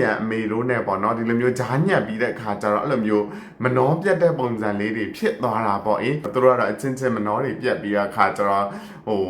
ရန်အမေတို့နဲ့ပေါ့နော်ဒီလိုမျိုးဂျားညက်ပြီးတဲ့အခါကျတော့အဲ့လိုမျိုးမနှောပြတ်တဲ့ပုံစံလေးတွေဖြစ်သွားတာပေါ့အေးသူတို့ကတော့အချင်းချင်းမနှောတွေပြတ်ပြီးတဲ့အခါကျတော့ဟို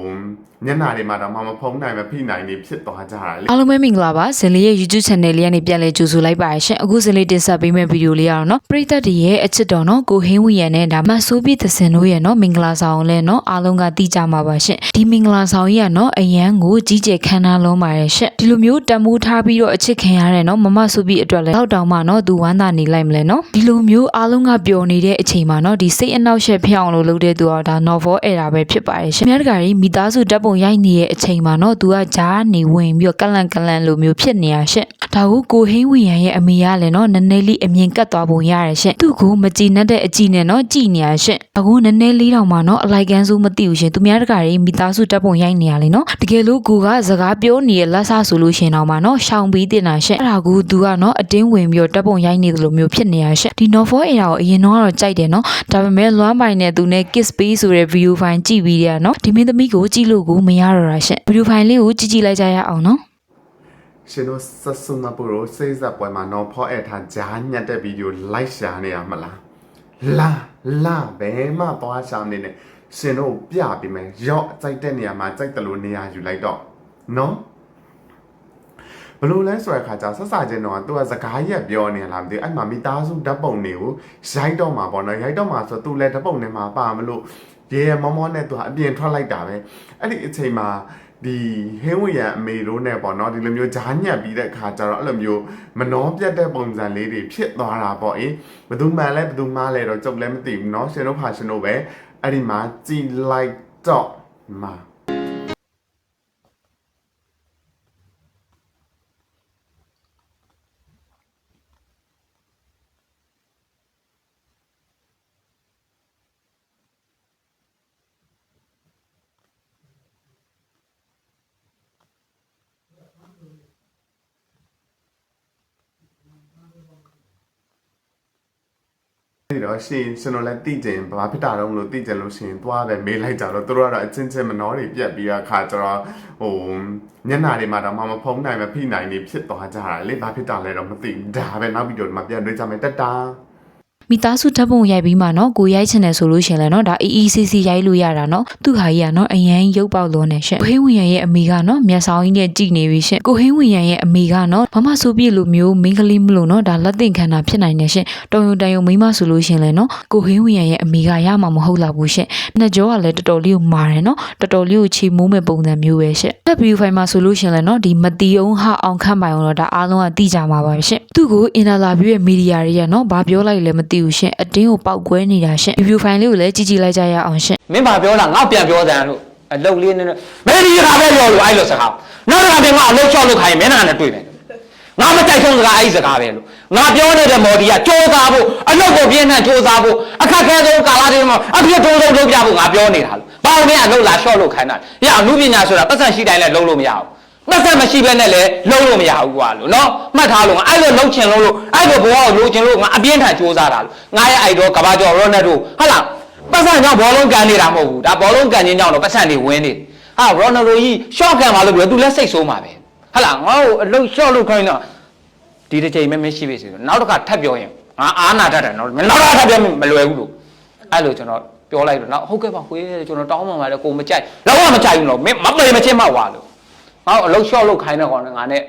ညနာတွေမှာတော့မမဖုံးနိုင်မဖိနိုင်နေဖြစ်သွားကြတာလေအားလုံးပဲမင်္ဂလာပါဇင်လေးရဲ့ YouTube channel လေးကနေပြန်လဲကြိုဆိုလိုက်ပါရရှင်အခုဇင်လေးတင်ဆက်ပေးမယ့်ဗီဒီယိုလေးကတော့နော်ပရိသတ်တွေရဲ့အချစ်တော်နော်ကိုဟင်းဝီရန်နဲ့ဒါမတ်ဆိုးပြသစင်တို့ရဲ့နော်မင်္ဂလာဆောင်လဲနော်အားလုံးကသိကြမှာပါရှင်ဒီမင်္ဂလာဆောင်ကြီးကနော်အရန်ကိုကြီးကျယ်ခမ်းနားလုံးပါရရှင်ဒီလိုမျိုးတန်မိုးထားပြီးတော့အချစ်ခံရတဲ့နော်မမဆိုးပြအတွက်လဲတော့တောင်မှနော်သူဝမ်းသာနေလိုက်မလဲနော်ဒီလိုမျိုးအားလုံးကပျော်နေတဲ့အချိန်မှာနော်ဒီစိတ်အနှောက်အယှက်ဖြစ်အောင်လို့လုပ်တဲ့သူကဒါ novel era ပဲဖြစ်ပါရရှင်မြတ်တကာကြီးမိသားစုဓာတ်ပုံရိုက်နေတဲ့အချိန်မှာနော်သူကဂျားနေဝင်ပြီးတော့ကလန်ကလန်လိုမျိုးဖြစ်နေရရှင့် ဒါကိုကိုဟင်းဝီရန်ရဲ့အမေကလည်းနော်နည်းနည်းလေးအမြင်ကတ်သွားပုံရတယ်ရှင့်သူ့ကိုမကြည်နဲ့တဲ့အကြည်နဲ့နော်ကြည်နေရရှင့်အခုနည်းနည်းလေးတောင်မှနော်အလိုက်ကန်းစုမသိဘူးရှင်သူများတကာကြီးမိသားစုဓာတ်ပုံရိုက်နေရလေနော်တကယ်လို့ကိုကစကားပြောနေတဲ့လက်ဆဆိုလို့ရှင်တော့မှနော်ရှောင်ပြီးတင်တာရှင့်အဲ့ဒါကိုသူကနော်အတင်းဝင်ပြီးတော့ဓာတ်ပုံရိုက်နေတယ်လို့မျိုးဖြစ်နေရရှင့်ဒီ novel era ကိုအရင်တော့ကတော့ကြိုက်တယ်နော်ဒါပေမဲ့လွမ်းပိုင်နဲ့သူနဲ့ kiss pay ဆိုတဲ့ video file ကြည့်ပြီးတဲ့နော်ဒီမင်းသမီးကိုကြည့်လို့ကိုမရတော့တာရှင့် video file လေးကိုကြည့်ကြည့်လိုက်ကြရအောင်နော် ရှင်တို့ဆက်စုံမပူလို့စိတ်ဆက်ပွဲမှာတော့ဖော့အထားဂျားညက်တဲ့ဗီဒီယိုလိုက်ရှာနေရမလားလာလာဘယ်မှသွားရှာနေနဲ့ရှင်တို့ပြပေးမယ်ရော့ကြိုက်တဲ့နေရာမှာကြိုက်တယ်လို့နေရာယူလိုက်တော့နော်ဘလို့လဲဆိုတဲ့ခါကျဆက်စာချင်းတော့သူကစကားရက်ပြောနေလားမသိဘူးအဲ့မှာမိသားစုဓာတ်ပုံတွေကိုရိုက်တော့မှာပေါ့နော်ရိုက်တော့မှာဆိုသူလည်းဓာတ်ပုံထဲမှာပါမလို့ရဲရဲမောမောနဲ့သူကအပြင်ထွက်လိုက်တာပဲအဲ့ဒီအချိန်မှာ ဒီဟင်းဝရန်အမေတို့နဲ့ပေါ့နော်ဒီလိုမျိုးဂျားညက်ပြီးတဲ့ခါကျတော့အဲ့လိုမျိုးမနှောပြတ်တဲ့ပုံစံလေးတွေဖြစ်သွားတာပေါ့အေးဘယ်သူမှန်လဲဘယ်သူမှားလဲတော့ကြုံလည်းမသိဘူးเนาะရှင်တို့ဖာရှင်တို့ပဲအဲ့ဒီမှာကြည်လိုက်တော့မှာ အဲ့တော့ရှင်ကျွန်တော်လည်းတိကျင်ဘာဖြစ်တာတော့မလို့တိကျင်လို့ရှင်သွားပဲမေးလိုက်ကြတော့သူတို့ကတော့အချင်းချင်းမနှောတွေပြက်ပြီးတော့ခါကျတော့ဟိုညနာတွေမှာတော့မမဖုံးနိုင်မဖိနိုင်နေဖြစ်သွားကြတာလေဘာဖြစ်တာလဲတော့မသိဘူးဒါပဲနောက်ဗီဒီယိုဒီမှာပြန်တွေ့ကြမယ်တက်တာ မိသားစုဓာတ်ပုံရိုက်ပြီးမှနော်ကိုရိုက်ချင်တယ်ဆိုလို့ရှင်လဲနော်ဒါ EECC ရိုက်လို့ရတာနော်သူ့ဟာကြီးကနော်အရန်ရုပ်ပေါက်လုံးနေရှင်ကိုဟင်းဝင်ရန်ရဲ့အမေကနော်မျက်စောင်းကြီးနဲ့ကြည်နေပြီရှင်ကိုဟင်းဝင်ရန်ရဲ့အမေကနော်မမဆိုပြည့်လိုမျိုးမိန်းကလေးမလို့နော်ဒါလက်သင်ခံတာဖြစ်နိုင်နေရှင်တုံယုံတန်ယုံမိန်းမဆိုလို့ရှင်လဲနော်ကိုဟင်းဝင်ရန်ရဲ့အမေကရမှာမဟုတ်လာဘူးရှင်နှစ်ကြောကလည်းတော်တော်လေးကိုမာတယ်နော်တော်တော်လေးကိုချီမိုးမဲ့ပုံစံမျိုးပဲရှင်တက်ဗီဒီယိုဖိုင်မှာဆိုလို့ရှင်လဲနော်ဒီမတီအောင်ဟာအောင်ခန့်ပိုင်အောင်တော့ဒါအားလုံးကသိကြမှာပါရှင် သူ့ကိုအင်တာလာဗျူးရဲ့မီဒီယာတွေကနော်ဘာပြောလိုက်လဲမသိဘူးရှင်အတင်းကိုပောက်ကွဲနေတာရှင်ဗီဒီယိုဖိုင်လေးကိုလည်းကြည့်ကြည့်လိုက်ကြရအောင်ရှင် မင်းဘာပြောတာငါပြန်ပြောတယ်လို့အလုတ်လေးနဲ့မင်းဒီကပဲပြောလို့အဲ့လိုစကားနောက်တစ်ခါတည်းငါအလုတ်ချောက်လို့ခိုင်းမင်းနာနဲ့တွေ့မယ်ငါမကြိုက်ဆုံးစကားအဲ့ဒီစကားပဲလို့ငါပြောနေတဲ့မော်ဒီကစ조사ဖို့အလုတ်ကိုပြင်းထန်စ조사ဖို့အခက်ခဲဆုံးကာလတွေမှာအပြည့်တုံးဆုံးလုပ်ပြဖို့ငါပြောနေတာလို့ဘာလို့လဲအလုတ်လာလျှော့လို့ခိုင်းတာရအမှုပညာဆိုတာပတ်စံရှိတိုင်းလည်းလုံးလို့မရဘူး ပတ်စံမရှိဘဲနဲ့လည်းလုံးလို့မရဘူးကွာလို့နော်မှတ်ထားလို့ငါအဲ့လိုလုံးချင်လို့လို့အဲ့လိုဘဝကိုလိုချင်လို့ငါအပြင်းထန်စ조사တာလို့ငါရဲ့အိုက်တော့ကဘာကျော်ရောနက်တို့ဟုတ်လားပတ်စံကြောင့်ဘောလုံးကန်နေတာမဟုတ်ဘူးဒါဘောလုံးကန်ခြင်းကြောင့်တော့ပတ်စံတွေဝင်းနေဟာရိုနယ်ဒိုကြီးရှော့ကန်ပါလို့ပြောသူလည်းစိတ်ဆိုးမှာပဲဟဟလားငါ့ကိုအလုံးရှော့လို့ခိုင်းတော့ဒီတစ်ချိန်မဲမရှိပြီဆိုတော့နောက်တစ်ခါထပ်ပြောရင်ငါအာနာတတ်တယ်နော်နောက်တစ်ခါထပ်ပြောရင်မလွယ်ဘူးလို့အဲ့လိုကျွန်တော်ပြောလိုက်တော့နောက်ဟုတ်ကဲ့ပါခွေးကျွန်တော်တောင်းပန်ပါတယ်ကိုမကြိုက်လောက်ဝမကြိုက်ဘူးနော်မင်းမပေမချင်းမဝါလို့ ငါ့ကိုအလုံးရှော့လို့ခိုင်းတဲ့ကောင်နဲ့ငါနဲ့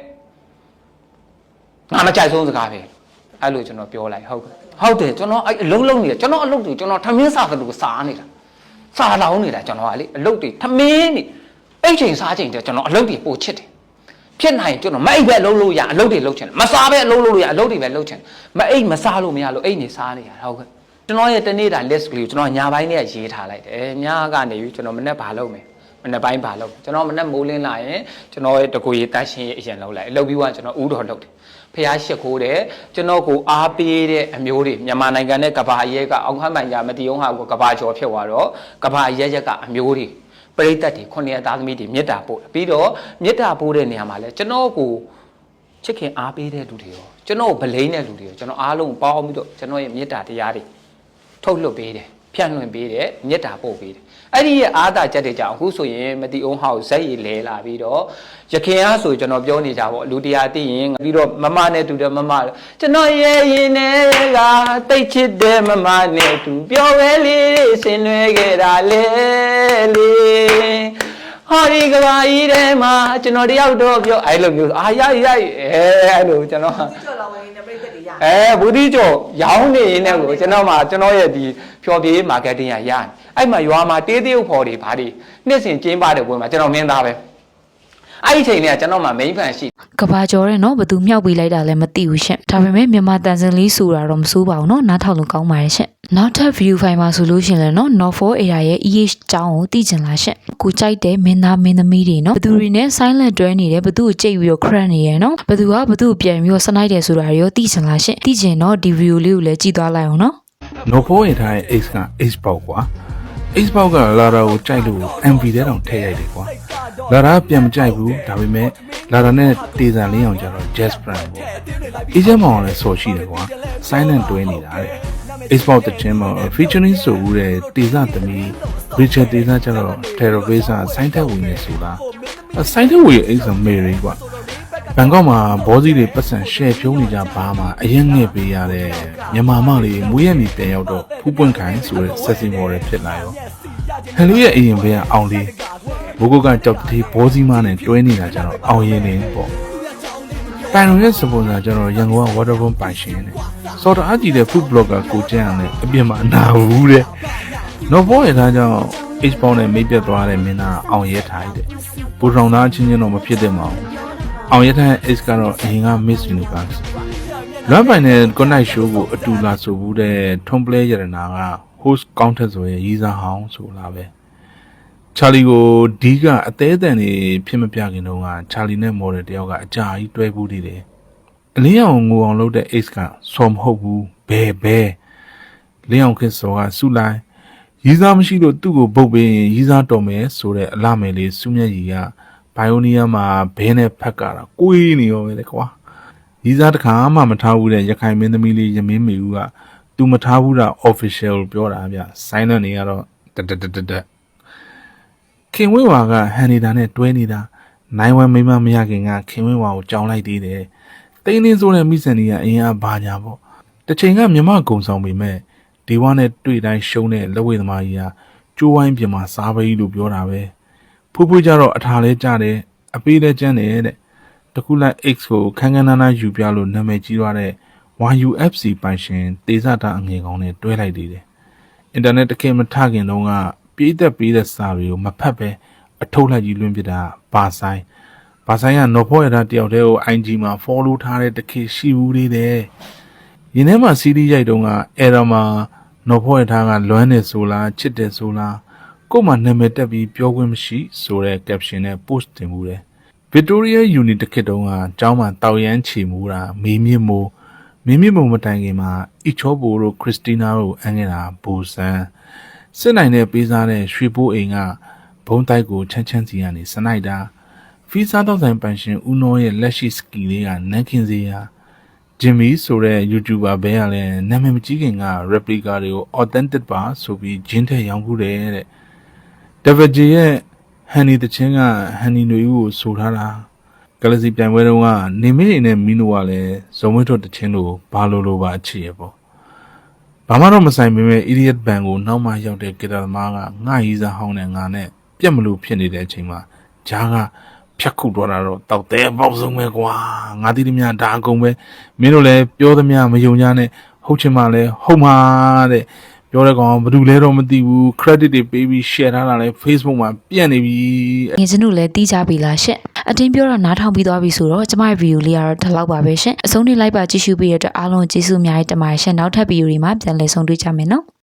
ငါမကြိုက်ဆုံးစကားပဲအဲ့လိုကျွန်တော်ပြောလိုက်ဟုတ်ကဲ့ဟုတ်တယ်ကျွန်တော်အဲ့အလုံးလုံးနေတယ်ကျွန်တော်အလုပ်တွေကျွန်တော်ထမင်းစားကလေးကိုစားနေတာစားလောင်းနေတာကျွန်တော်ကလေအလုပ်တွေထမင်းနေအဲ့ချိန်စားချိန်တည်းကျွန်တော်အလုပ်တွေပို့ချစ်တယ်ဖြစ်နိုင်ကျွန်တော်မအိပ်ပဲလုံးလို့ရအလုပ်တွေလုပ်ချင်တယ်မစားပဲအလုပ်လုပ်လို့ရအလုပ်တွေပဲလုပ်ချင်တယ်မအိပ်မစားလို့မရလို့အိပ်နေစားနေရတာဟုတ်ကဲ့ကျွန်တော်ရဲ့တနေ့တာ list ကလေးကိုကျွန်တော်ညာပိုင်းနဲ့ရေးထားလိုက်တယ်ညကနေပြီးကျွန်တော်မနေ့ဘာလုပ်မယ် မနေ့ပိုင်းဘာလုပ်မယ်ကျွန်တော်မနေ့မိုးလင်းလာရင်ကျွန်တော်ရဲ့တကူရေးတတ်ရှင်းရေးအရင်လုပ်လိုက်အလုပ်ပြီးသွားကျွန်တော်ဥတော်လုပ်တယ်ဖះရှစ်ခိုးတယ်ကျွန်တော်ကိုအားပေးတဲ့အမျိုးတွေမြန်မာနိုင်ငံနဲ့ကဘာရဲကအောင်ခမ်းမှန်ရမတီအောင်ဟာကိုကဘာကျော်ဖြစ်သွားတော့ကဘာရဲရက်ကအမျိုးတွေပရိသတ်တွေခုနှစ်သားသမီးတွေမေတ္တာပို့တယ်ပြီးတော့မေတ္တာပို့တဲ့နေရာမှာလဲကျွန်တော်ကိုချစ်ခင်အားပေးတဲ့လူတွေရောကျွန်တော်ကိုဗလိန်တဲ့လူတွေရောကျွန်တော်အားလုံးပေါင်းပြီးတော့ကျွန်တော်ရဲ့မေတ္တာတရားတွေထုတ်လွှတ်ပေးတယ်ဖြန့်လွှင့်ပေးတယ်မေတ္တာပို့ပေးတယ် အဲ့ဒီရဲ့အားသာချက်တွေကြောင့်အခုဆိုရင်မတိအောင်ဟောက်ဇက်ရည်လဲလာပြီးတော့ရခင်အားဆိုကျွန်တော်ပြောနေကြပေါ့လူတရားသိရင်ပြီးတော့မမနဲ့တူတယ်မမကျွန်တော်ရဲ့ရင်နဲ့ကတိတ်ချစ်တဲ့မမနဲ့တူပြောပဲလေးဆင်နွှဲခဲ့တာလေလေဟောဒီကဘာကြီးထဲမှာကျွန်တော်တယောက်တော့ပြောအဲ့လိုမျိုးအာရိုက်ရိုက်အဲအဲ့လိုကျွန်တော် ကျော်လောင်ဝင်နေပြိတ္တတွေရအဲဘူဒီကျော်ရောင်းနေနေကိုကျွန်တော်မှကျွန်တော်ရဲ့ဒီဖြော်ပြေးမာကတ်တင်းရရတယ်အဲ့မှာရွာမှာတေးသေးဥဖော်တွေဘာတွေနှစ်စဉ်ကျင်းပတဲ့ပွဲမှာကျွန်တော်မင်းသားပဲ အဲ့ဒီအချိန်တွေကကျွန်တော်မှ main fan ရှိကဘာကျော်တဲ့နော်ဘသူမြောက်ပေးလိုက်တာလည်းမသိဘူးရှင့်ဒါပေမဲ့မြန်မာတန်စင်လေးဆိုတာတော့မစိုးပါဘူးနော်နားထောင်လို့ကောင်းပါတယ်ရှင့်နောက်ထပ် view file မှာဆိုလို့ရှရင်လည်းနော် not for area ရဲ့ EH ကျောင်းကိုသိချင်လားရှင့်ကိုကြိုက်တဲ့မင်းသားမင်းသမီးတွေနော်ဘသူတွေနဲ့ silent တွဲနေတယ်ဘသူကိုကြိတ်ပြီးတော့ crack နေရယ်နော်ဘသူကဘသူကိုပြန်ပြီးတော့စနိုက်တယ်ဆိုတာတွေရောသိချင်လားရှင့်သိချင်တော့ဒီ view လေးကိုလည်းကြည့်သွားလိုက်အောင်နော် no for ရထားတဲ့ X က X ပေါက် ကွာ X ပေါက်ကလာတာကိုကြိုက်လို့ MV ထဲတောင်ထည့်ရိုက်တယ်ကွာလာတာပြန်မကြိုက်ဘူးဒါပေမဲ့လာတာနဲ့တေဇာလေးအောင်ကြတော့ Jazz Brand ပေါ့အေဂျင့်မောင်လည်းဆော်ရှိတယ်ကွာ silent တွဲနေတာတဲ့ X ပေါက်တဲ့ချင်းမှာ featuring ဆိုဦးတဲ့တေဇာသမီး Richard တေဇာကျတော့ Terrorist ဆိုင်းတက်ဝင်နေဆိုတာဆိုင်းတက်ဝင်ရဲ့ X ဆို Mary ကွာ ဘန်ကောက်မှာဘောစီတွေပတ်စံရှယ်ဖြုံးနေကြဘာမှအရင်ငှက်ပေးရတဲ့မြန်မာမလေးမွေးရမီပြန်ရောက်တော့ဖူးပွင့်ခိုင်ဆိုတဲ့ဆက်စီမော်ရဖြစ်လာရောဟန်လီရဲ့အရင်ဘေးကအောင်လေးဘိုးကုတ်ကကြောက်တိဘောစီမနဲ့တွဲနေတာကြတော့အောင်ရင်နေပေါ့ပန်ရုံရဲ့စပွန်ဆာကျတော့ရန်ကုန်က Waterborne ပိုင်ရှင်နဲ့စော်တအားကြည့်တဲ့ food blogger ကိုကျန်းအောင်နဲ့အပြင်မှာအနာဘူးတဲ့နော်ဘောရထားကြောင့် H ပေါင်းနဲ့မိတ်ပြတ်သွားတဲ့မင်းသားအောင်ရဲထားတဲ့ပူဆောင်သားချင်းချင်းတော့မဖြစ်တဲ့မအောင် အောင်ရတဲ့ X ကတော့အရင်က Miss Universe လွမ်းပိုင်တဲ့ Connect Show ကိုအတူလာဆိုဘူးတဲ့ Tom Play ရတနာက host counter ဆိုရင်ရေးစားဟောင်းဆိုလာပဲချာလီကိုဒီကအသေးအတန်နေဖြစ်မပြခင်တုန်းကချာလီနဲ့ model တယောက်ကအကြာကြီးတွဲဘူးတည်တယ်အလင်းအောင်ငိုအောင်လုပ်တဲ့ X ကစော်မဟုတ်ဘူးဘဲဘဲလင်းအောင်ခစ်စော်ကစုလိုက်ရီးစားမရှိလို့သူ့ကိုပုတ်ပေးရင်ရီးစားတော်မယ်ဆိုတဲ့အလားမယ်လေးစုမျက်ရည်က ဘိုင်ယိုနီးယားမှာဘဲနဲ့ဖက်ကတာကိုေးနေရောပဲလေကွာရီးစားတစ်ခါမှမထားဘူးတဲ့ရခိုင်မင်းသမီးလေးရမင်းမေဦးကသူမထားဘူးတာ official ပြောတာဗျဆိုင်းတဲ့နေကတော့တတတတတခင်ဝင်းဝါကဟန်နေတာနဲ့တွဲနေတာနိုင်ဝမ်မိမမရခင်ကခင်ဝင်းဝါကိုကြောင်းလိုက်သေးတယ်တိန်းတင်းဆိုးတဲ့မိဆန်ကြီးကအရင်ကဘာညာပေါ့တစ်ချိန်ကမြမကုံဆောင်ပေမဲ့ဒီဝါနဲ့တွေ့တိုင်းရှုံးတဲ့လက်ဝဲသမားကြီးကကျိုးဝိုင်းပြင်မှာစားပကြီးလို့ပြောတာပဲ ဖူးဖူးကြတော့အထာလဲကြတယ်အပေးလဲကျန်းတယ်တဲ့တခုလိုက် X ကိုခန်းခန်းနားနားယူပြလို့နာမည်ကြီးသွားတဲ့ YUFC ပိုင်ရှင်တေဇတာအငယ်ကောင်နဲ့တွဲလိုက်သေးတယ်အင်တာနက်တခင်မထခင်တုန်းကပြေးသက်ပြေးတဲ့စာတွေကိုမဖတ်ပဲအထုတ်လိုက်ကြီးလွှင့်ပြတာဘာဆိုင်ဘာဆိုင်ကနော်ဖောရတာတယောက်တည်းကို IG မှာ follow ထားတဲ့တခေရှိဘူးသေးတယ်ရင်းထဲမှာ CD ရိုက်တုန်းကအဲ့တော့မှနော်ဖောရထားကလွမ်းနေဆိုလားချစ်တယ်ဆိုလား ကို့မှာနာမည်တက်ပြီးပြောခွင့်မရှိဆိုတဲ့ caption နဲ့ post တင်မှုတယ် Victoria Uni တစ်ခေတ်တုန်းကကျောင်းမှာတောက်ရမ်းချီမှုတာမေးမြင့်မို့မင်းမြင့်မို့မတိုင်ခင်မှာအီချောဘိုတို့ခရစ်စတီနာတို့အန်ခဲ့တာဘူဆန်စစ်နိုင်တဲ့ပေးစားတဲ့ရွှေဘိုးအိမ်ကဘုံတိုက်ကိုချမ်းချမ်းစီကနေစနိုက်တာဖီးစားတော့ဆိုင်ပန်ရှင်ဦးနောရဲ့လက်ရှိစကီလေးကနန်းခင်စီယာဂျင်မီဆိုတဲ့ YouTuber ဘဲကလည်းနာမည်မကြီးခင်က replica တွေကို authentic ပါဆိုပြီးဂျင်းထက်ရောင်းခုတယ်တဲ့ ဒဗဂျီရဲ့ဟန်နီတချင်းကဟန်နီနွေဦးကိုဆိုထားတာဂလစီပြိုင်ပွဲတုန်းကနေမင်းနဲ့မီနိုကလည်းဇုံမွေးထွတ်တချင်းတို့ဘာလို့လို့ပါအချစ်ရပေါ့ဘာမှတော့မဆိုင်ပေမဲ့ idiot band ကိုနောက်မှရောက်တဲ့ဂီတာသမားကငါရီးစားဟောင်းတဲ့ငါနဲ့ပြက်မလို့ဖြစ်နေတဲ့အချိန်မှာဂျားကဖြတ်ခုတော့တာတော့တောက်သေးပေါက်ဆုံးပဲကွာငါတိတိမြဒါအကုန်ပဲမင်းတို့လည်းပြောသမျှမယုံကြနဲ့ဟုတ်ချင်မှလည်းဟုတ်မှာတဲ့ ပြောတဲ့ကောင်ဘာလို့လဲတော့မသိဘူး credit တွေပေးပြီး share ထားတာလဲ Facebook မှာပြန့်နေပြီငယ်ချင်းတို့လည်းတီးကြပြီလားရှင့်အတင်းပြောတော့နားထောင်ပြီးသွားပြီဆိုတော့ကျမရဲ့ဗီဒီယိုလေးကတော့ဒီလောက်ပါပဲရှင့်အဆုံးထိလိုက်ပါကြည့်ရှုပေးရတဲ့အတွက်အားလုံးကျေးဇူးအများကြီးတင်ပါတယ်ရှင့်နောက်ထပ်ဗီဒီယိုတွေမှာပြန်လည်ဆုံတွေ့ကြမယ်နော်